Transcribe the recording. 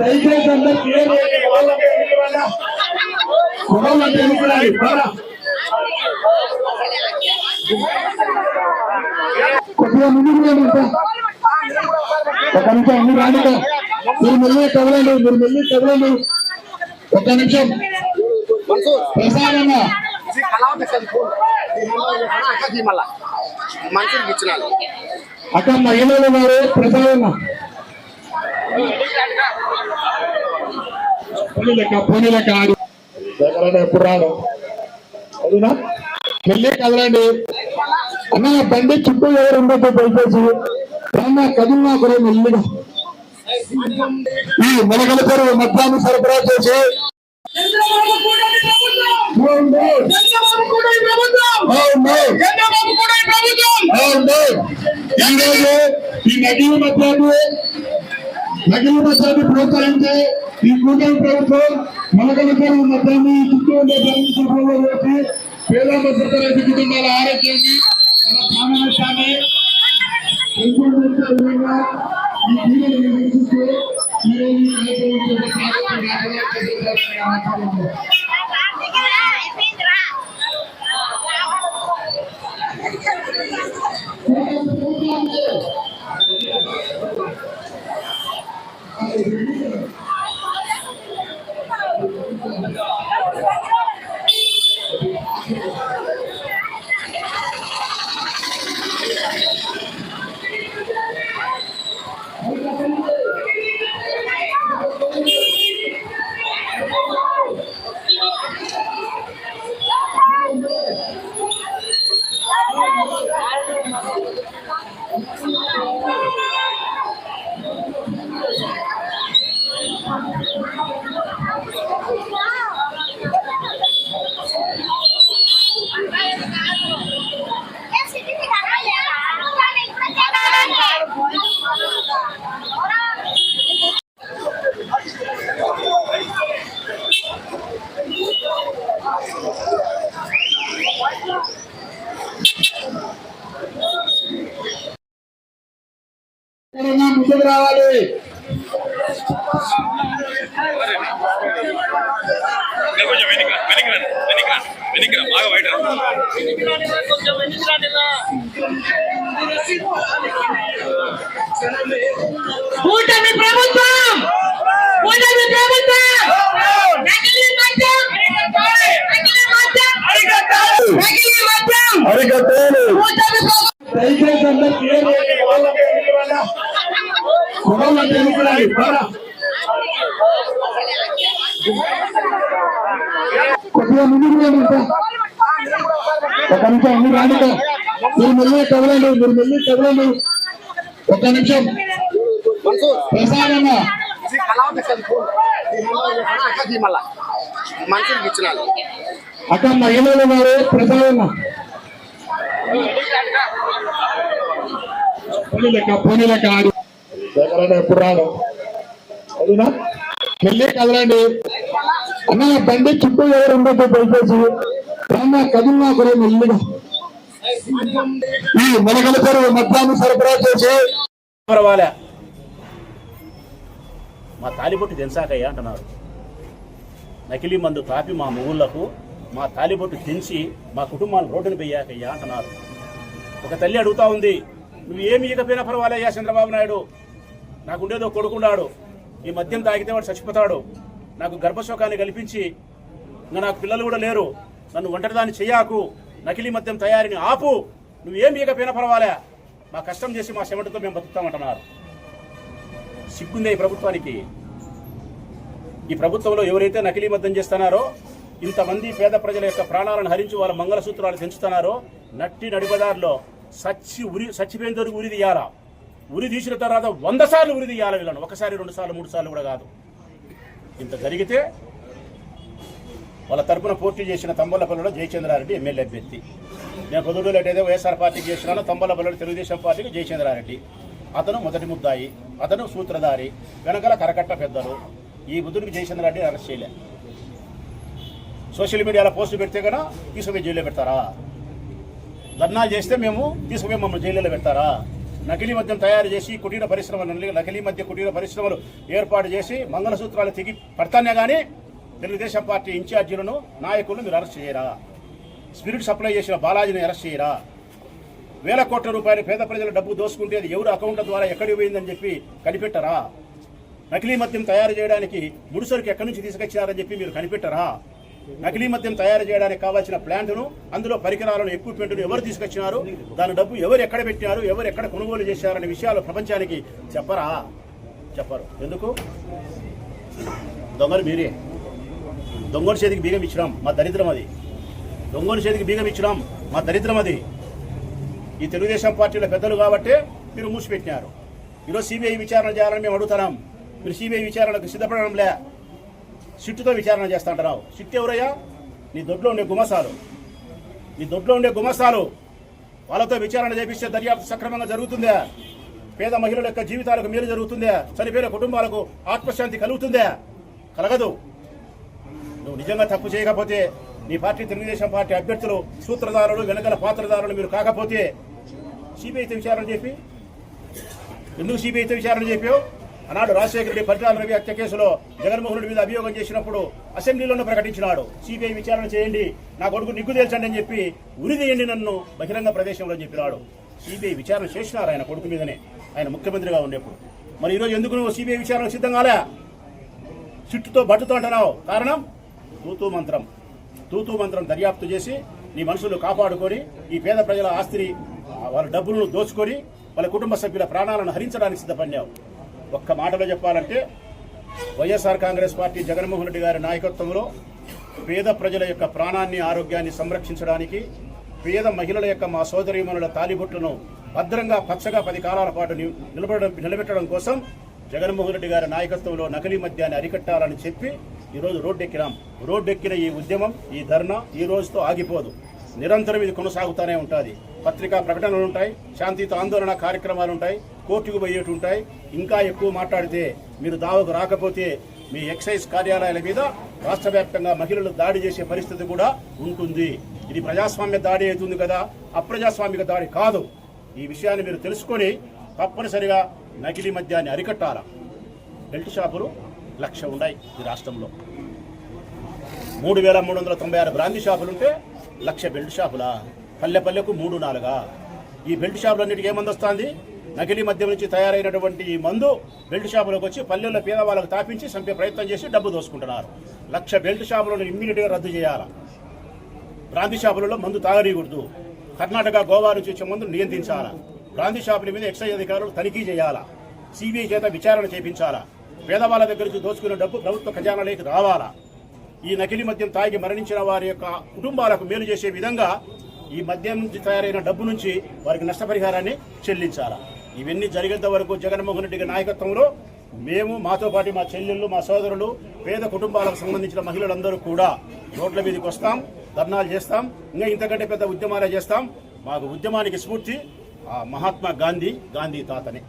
దయచేసి క్లియర్ కొద్దిగా ముందుకు రండి ఒక నిమిషం అన్ని రాండి మీరు మెల్లి కదలండి మీరు మెల్లి కదలండి ఒక నిమిషం ప్రసాదన్న మనుషులకి ఇచ్చినాను మహిళలు ఉన్నారు ప్రసాదన్న పోనీ లెక్క పోనీ లెక్క ఎప్పుడు రాడు? అదినా మెల్లి కదలండి. అన్న బండి చుట్టూ ఎవరు ఉండదు దయచేసి. అన్న కదిలినా కూడా మెల్లిగా. ఈ మొలకల చెరువు మద్యాన్ని సరఫరా చేసి. ఈరోజు ఈ నకిలీ మద్యాన్ని నకిలీ మద్యాన్ని ప్రోత్సహించి ఈ కూటమి ప్రభుత్వం మొలకల చెరువు మద్యాన్ని చుట్టూ ఉండే జగన్ సభలో వేసి పేద మధ్యతరగతి కుటుంబాల ఆరోగ్యాన్ని మన ప్రాణ నష్టాన్ని పెంపొందించే విధంగా ఈ క్రీడలు నిర్వహిస్తూ ఈరోజు ఈ కార్యక్రమం చేపట్టారు. ఎవరన్నా ముందుకు రావాలి ఇంకా కొంచెం వెనక్కి రా, వెనక్కి రా, బాగా బయట రా. కూటమి ప్రభుత్వం కూటమి ప్రభుత్వం నకిలీ మద్యం నకిలీ మద్యం నకిలీ మద్యం అరికట్టాలి కూటమి ప్రభుత్వం దయచేసి అందరు క్లియర్ చేయండి వాళ్ళకి ఎందుకు వల్ల గొడవలంటే ఎందుకు రాలి? పోరా. కొద్దిగా ముందుకు ఒక నిమిషం అన్ని రాండి మీరు మెల్లి కదలండి మీరు మెల్లి కదలండి ఒక నిమిషం. ప్రసాదన్న మనుషులకి అక్కడ మహిళలు ఉన్నారు? ప్రసాదన్న పోనీ లెక్క పోనీ లెక్క ఆడు. దగ్గర ఎప్పుడు రాదు అదినా మళ్ళీ కదలండి. అన్న బండి చుట్టూ ఎవరు ఉండదు దయచేసి. అన్న కదిలినా కూడా మెల్లిగా. ఈ మొలకల చెరువు మద్యాన్ని సరఫరా చేసి. పర్వాలే. మా తాలిబొట్టు తెంచాకయ్యా అంటున్నారు. నకిలీ మందు కాపి మా మొగుళ్ళకు మా తాలిబొట్టు తెంచి మా కుటుంబాలు రోడ్డును పెయ్యాకయ్యా అంటున్నారు. ఒక తల్లి అడుగుతా ఉంది నువ్వు ఏమి ఇకపోయినా పర్వాలయ్యా చంద్రబాబు నాయుడు. నాకుండేదో కొడుకున్నాడు. ఈ మద్యం తాగితే వాడు చచ్చిపోతాడు. నాకు గర్భశోకాన్ని కల్పించి ఇంకా నాకు పిల్లలు కూడా లేరు. నన్ను ఒంటరిదాన్ని చెయ్యాకు నకిలీ మద్యం తయారీని ఆపు. నువ్వేం ఇకపోయినా పర్వాలే. మా కష్టం చేసి మా చెమటతో మేము బతుకుతామంటున్నారు. సిగ్గుందే ఈ ప్రభుత్వానికి. ఈ ప్రభుత్వంలో ఎవరైతే నకిలీ మద్యం చేస్తున్నారో ఇంతమంది పేద ప్రజల యొక్క ప్రాణాలను హరించి వాళ్ళ మంగళసూత్రాలు పెంచుతున్నారో నట్టి నడిపదారిలో సచ్చి ఉరి చచ్చిపోయిన ఉరి తీయాలా? ఉరి తీసిన తర్వాత వంద సార్లు ఉరి తీయాలి వీళ్ళను. ఒకసారి రెండు సార్లు మూడు సార్లు కూడా కాదు. ఇంత జరిగితే వాళ్ళ తరపున పోటీ చేసిన తంబలపల్లిలో జయచంద్రారెడ్డి ఎమ్మెల్యే అభ్యర్థి. నేను పొద్దుటూరు ఏదైతే వైఎస్ఆర్ పార్టీకి చేసినాను తంబలపల్లిలో తెలుగుదేశం పార్టీకి జయచంద్రారెడ్డి. అతను మొదటి ముద్దాయి అతను సూత్రధారి వెనకాల కరకట్ట పెద్దలు. ఈ బుద్ధుడికి జయచంద్రారెడ్డి అరెస్ట్ చేయలే. సోషల్ మీడియాలో పోస్టులు పెడితే కనుక తీసుకుపోయి జైల్లో పెడతారా? ధర్నాలు చేస్తే మేము తీసుకుపోయి మమ్మల్ని జైల్లో పెడతారా? నకిలీ మద్యం తయారు చేసి కుటీర పరిశ్రమలు నకిలీ మద్య కుటీర పరిశ్రమలు ఏర్పాటు చేసి మంగళసూత్రాలు తెగి పడతానే కానీ తెలుగుదేశం పార్టీ ఇన్ఛార్జీలను నాయకులను మీరు అరెస్ట్ చేయరా? స్పిరిట్ సప్లై చేసిన బాలాజీని అరెస్ట్ చేయరా? వేల కోట్ల రూపాయలు పేద ప్రజల డబ్బు దోసుకుంటే అది ఎవరు అకౌంట్ ద్వారా ఎక్కడికి పోయిందని చెప్పి కనిపెట్టరా? నకిలీ మద్యం తయారు చేయడానికి ముడిసరుకు ఎక్కడి నుంచి తీసుకొచ్చినారని చెప్పి మీరు కనిపెట్టరా? నకిలీ మద్యం తయారు చేయడానికి కావాల్సిన ప్లాంట్ను అందులో పరికరాలను ఎక్విప్మెంట్ను ఎవరు తీసుకొచ్చినారు దాని డబ్బు ఎవరు ఎక్కడ పెట్టినారు ఎవరు ఎక్కడ కొనుగోలు చేశారనే విషయాలు ప్రపంచానికి చెప్పరా? చెప్పరు. ఎందుకు? దొంగలు మీరే. దొంగల చేతికి బీగం ఇచ్చినాం మా దరిద్రం అది. దొంగల చేతికి బీగం ఇచ్చినాం మా దరిద్రం అది. ఈ తెలుగుదేశం పార్టీలో పెద్దలు కాబట్టి మీరు మూసిపెట్టినారు. ఈరోజు సిబిఐ విచారణ చేయాలని మేము అడుగుతున్నాం. మీరు సిబిఐ విచారణకు సిద్ధపడడం లే సిట్టుతో విచారణ చేస్తుంటారావు అంటున్నావు సిట్టు ఎవరయ్యా? నీ దొడ్లో ఉండే గుమసాలు నీ దొడ్లో ఉండే గుమసాలు వాళ్ళతో విచారణ చేపిస్తే దర్యాప్తు సక్రమంగా జరుగుతుందా. పేద మహిళల యొక్క జీవితాలకు మేలు జరుగుతుందా. చనిపోయిన కుటుంబాలకు ఆత్మశాంతి కలుగుతుందా. కలగదు. నువ్వు నిజంగా తప్పు చేయకపోతే నీ పార్టీ తెలుగుదేశం పార్టీ అభ్యర్థులు సూత్రధారులు వెనకల పాత్రధారులు మీరు కాకపోతే సిబిఐతో విచారణ చెప్పి ఎందుకు సిబిఐతో విచారణ చెప్పావు ఆనాడు రాజశేఖర రెడ్డి పరిటాల రవి హత్య కేసులో జగన్మోహన్ రెడ్డి మీద అభియోగం చేసినప్పుడు అసెంబ్లీలోనే ప్రకటించినాడు. సిబిఐ విచారణ చేయండి నా కొడుకు నిగ్గు తేల్చండి అని చెప్పి ఉరిదేయండి నన్ను బహిరంగ ప్రదేశంలో చెప్పినాడు. సిబిఐ విచారణ చేసినారు ఆయన కొడుకు మీదనే. ఆయన ముఖ్యమంత్రిగా ఉండేప్పుడు. మరి ఈరోజు ఎందుకు నువ్వు సిబిఐ విచారణ సిద్ధం కాలే? చిట్టుతో బట్టుతో అంటున్నావు. కారణం? తూతూ మంత్రం. తూతూ మంత్రం దర్యాప్తు చేసి నీ మనుషులు కాపాడుకొని ఈ పేద ప్రజల ఆస్తిని వాళ్ళ డబ్బులను దోచుకొని వాళ్ళ కుటుంబ సభ్యుల ప్రాణాలను హరించడానికి సిద్ధపడినావు. ఒక్క మాటలో చెప్పాలంటే వైఎస్ఆర్ కాంగ్రెస్ పార్టీ జగన్మోహన్ రెడ్డి గారి నాయకత్వంలో పేద ప్రజల యొక్క ప్రాణాన్ని ఆరోగ్యాన్ని సంరక్షించడానికి పేద మహిళల యొక్క మా సోదరీమణుల తాలిబొట్లను భద్రంగా పచ్చగా పది కాలాల పాటు నిలబడడం నిలబెట్టడం కోసం జగన్మోహన్ రెడ్డి గారి నాయకత్వంలో నకిలీ మద్యాన్ని అరికట్టాలని చెప్పి ఈరోజు రోడ్డెక్కినాం. రోడ్డెక్కిన ఈ ఉద్యమం ఈ ధర్నా ఈ రోజుతో ఆగిపోదు. నిరంతరం ఇది కొనసాగుతూనే ఉంటుంది. పత్రికా ప్రకటనలు ఉంటాయి శాంతియుత ఆందోళన కార్యక్రమాలు ఉంటాయి కోర్టుకు పోయేటి ఉంటాయి ఇంకా ఎక్కువ మాట్లాడితే మీరు దావకు రాకపోతే మీ ఎక్సైజ్ కార్యాలయాల మీద రాష్ట్ర వ్యాప్తంగా మహిళలు దాడి చేసే పరిస్థితి కూడా ఉంటుంది. ఇది ప్రజాస్వామ్య దాడి అవుతుంది కదా? అప్రజాస్వామిక దాడి కాదు. ఈ విషయాన్ని మీరు తెలుసుకొని తప్పనిసరిగా నకిలీ మద్యాన్ని అరికట్టాల. బెల్ట్ షాపులు లక్ష ఉన్నాయి ఈ రాష్ట్రంలో. మూడు వేల మూడు వందల తొంభై ఆరు బ్రాంతి షాపులు ఉంటే లక్ష బెల్ట్ షాపులా? పల్లె పల్లెకు మూడు నాలుగా? ఈ బెల్ట్ షాపులన్నిటికీ ఏమంది వస్తుంది నకిలీ మద్యం నుంచి తయారైనటువంటి ఈ మందు బెల్ట్ షాపులకు వచ్చి పల్లెల్లో పేదవాళ్ళకు తాపించి చంపే ప్రయత్నం చేసి డబ్బు దోసుకుంటున్నారు. లక్ష బెల్ట్ షాపులను ఇమ్మీడియట్గా రద్దు చేయాలి? బ్రాంతి షాపులలో మందు తాగనీయకూడదు. కర్ణాటక గోవా నుంచి వచ్చే మందు నియంత్రించాలా? బ్రాంతి షాపుల మీద ఎక్సైజ్ అధికారులు తనిఖీ చేయాలా? సిబిఐ చేత విచారణ చేపించాలా? పేదవాళ్ళ దగ్గర నుంచి దోచుకున్న డబ్బు ప్రభుత్వ ఖజానాలోకి రావాలా? ఈ నకిలీ మద్యం తాగి మరణించిన వారి యొక్క కుటుంబాలకు మేలు చేసే విధంగా ఈ మద్యం నుంచి తయారైన డబ్బు నుంచి వారికి నష్టపరిహారాన్ని చెల్లించాలా? ఇవన్నీ జరిగేంత వరకు జగన్మోహన్ రెడ్డి నాయకత్వంలో మేము మాతో పాటు మా చెల్లెళ్ళు మా సోదరులు పేద కుటుంబాలకు సంబంధించిన మహిళలందరూ కూడా రోడ్ల మీదకి వస్తాం ధర్నాలు చేస్తాం ఇంకా ఇంతకంటే పెద్ద ఉద్యమాలే చేస్తాం. మాకు ఉద్యమానికి స్ఫూర్తి మహాత్మా గాంధీ గాంధీ తాతనే.